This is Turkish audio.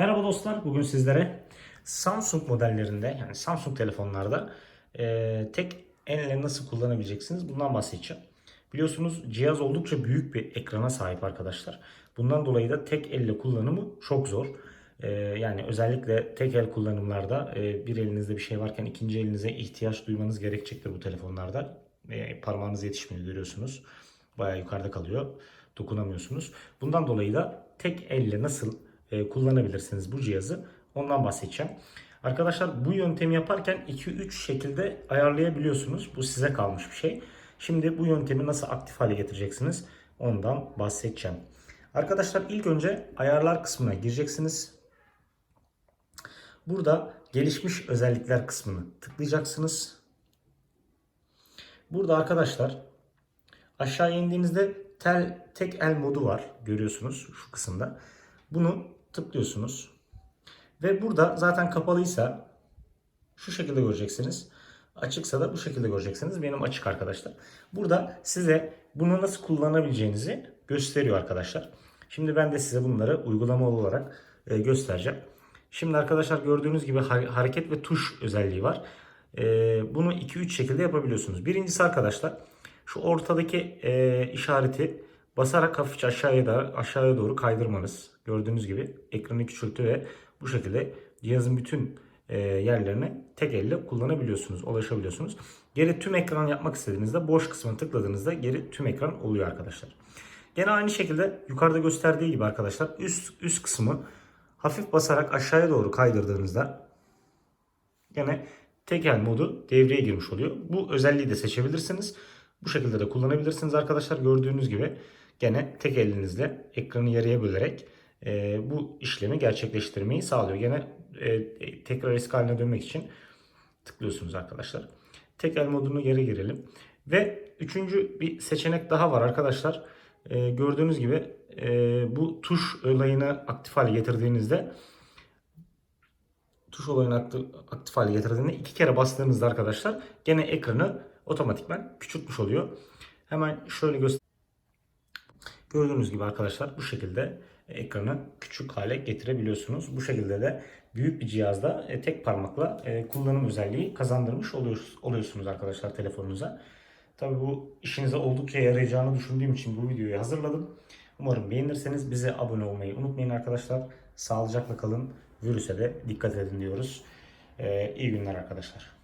Merhaba dostlar. Bugün sizlere Samsung modellerinde yani Samsung telefonlarda e, tek elle nasıl kullanabileceksiniz bundan bahsedeceğim. Biliyorsunuz cihaz oldukça büyük bir ekrana sahip arkadaşlar. Bundan dolayı da tek elle kullanımı çok zor. E, yani özellikle tek el kullanımlarda e, bir elinizde bir şey varken ikinci elinize ihtiyaç duymanız gerekecektir bu telefonlarda. E, parmağınız yetişmiyor görüyorsunuz. Bayağı yukarıda kalıyor. Dokunamıyorsunuz. Bundan dolayı da tek elle nasıl kullanabilirsiniz bu cihazı. Ondan bahsedeceğim. Arkadaşlar bu yöntemi yaparken 2-3 şekilde ayarlayabiliyorsunuz. Bu size kalmış bir şey. Şimdi bu yöntemi nasıl aktif hale getireceksiniz ondan bahsedeceğim. Arkadaşlar ilk önce ayarlar kısmına gireceksiniz. Burada gelişmiş özellikler kısmını tıklayacaksınız. Burada arkadaşlar aşağı indiğinizde tel tek el modu var görüyorsunuz şu kısımda. Bunu tıklıyorsunuz. Ve burada zaten kapalıysa şu şekilde göreceksiniz. Açıksa da bu şekilde göreceksiniz. Benim açık arkadaşlar. Burada size bunu nasıl kullanabileceğinizi gösteriyor arkadaşlar. Şimdi ben de size bunları uygulamalı olarak e, göstereceğim. Şimdi arkadaşlar gördüğünüz gibi ha- hareket ve tuş özelliği var. E, bunu 2-3 şekilde yapabiliyorsunuz. Birincisi arkadaşlar şu ortadaki e, işareti basarak hafifçe aşağıya da aşağıya doğru kaydırmanız. Gördüğünüz gibi ekranı küçültü ve bu şekilde cihazın bütün e, yerlerine tek elle kullanabiliyorsunuz, ulaşabiliyorsunuz. Geri tüm ekran yapmak istediğinizde boş kısmını tıkladığınızda geri tüm ekran oluyor arkadaşlar. Gene aynı şekilde yukarıda gösterdiği gibi arkadaşlar üst üst kısmı hafif basarak aşağıya doğru kaydırdığınızda gene tekel modu devreye girmiş oluyor. Bu özelliği de seçebilirsiniz. Bu şekilde de kullanabilirsiniz arkadaşlar. Gördüğünüz gibi gene tek elinizle ekranı yarıya bölerek e, bu işlemi gerçekleştirmeyi sağlıyor. Gene e, tekrar eski haline dönmek için tıklıyorsunuz arkadaşlar. Tek el modunu geri girelim. Ve üçüncü bir seçenek daha var arkadaşlar. E, gördüğünüz gibi e, bu tuş olayını aktif hale getirdiğinizde tuş olayını aktif, hale getirdiğinde iki kere bastığınızda arkadaşlar gene ekranı otomatikman küçültmüş oluyor. Hemen şöyle göster. Gördüğünüz gibi arkadaşlar bu şekilde ekranı küçük hale getirebiliyorsunuz. Bu şekilde de büyük bir cihazda e, tek parmakla e, kullanım özelliği kazandırmış oluyorsunuz, arkadaşlar telefonunuza. Tabi bu işinize oldukça yarayacağını düşündüğüm için bu videoyu hazırladım. Umarım beğenirseniz bize abone olmayı unutmayın arkadaşlar. Sağlıcakla kalın. Virüse de dikkat edin diyoruz. Ee, iyi günler arkadaşlar.